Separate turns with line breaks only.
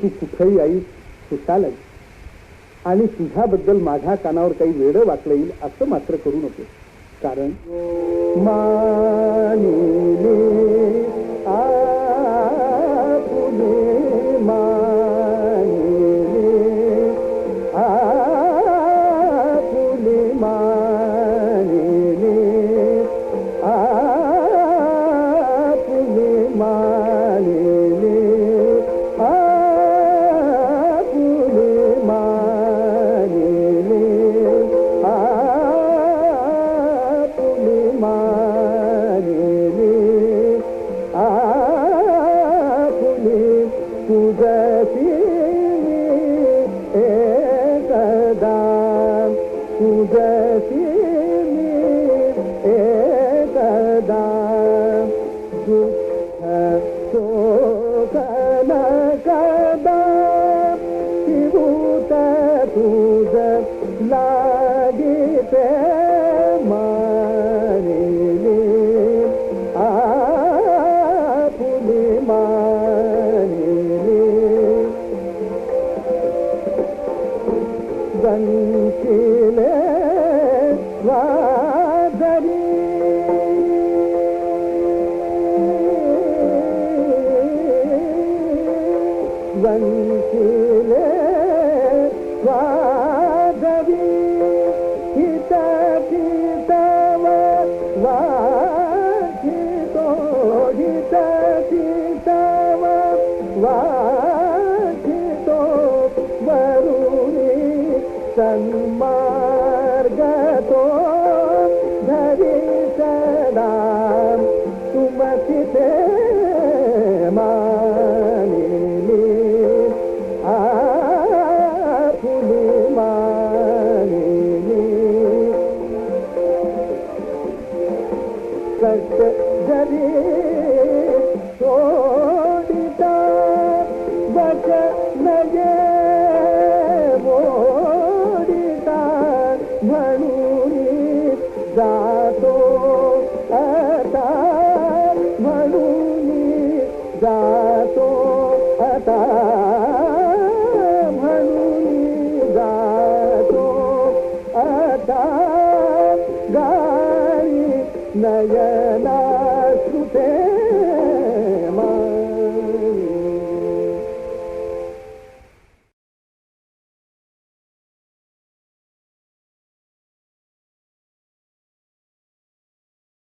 ती कुठेही आई सुटाल आणि तुझ्याबद्दल माझ्या कानावर काही वेळ वाचलं येईल असं मात्र करू नको. कारण मानिले तुझी एकदा तुझी एकदा दुःख शोकन कदा शिवूत तुझ लागिते రంకిలే వాదరి. రంకిలే వాదరి. హిత పితవ వాహితో హిత పితవ వా சன்மார்கதோ त अो अता जातो अदा गाई नयना सुते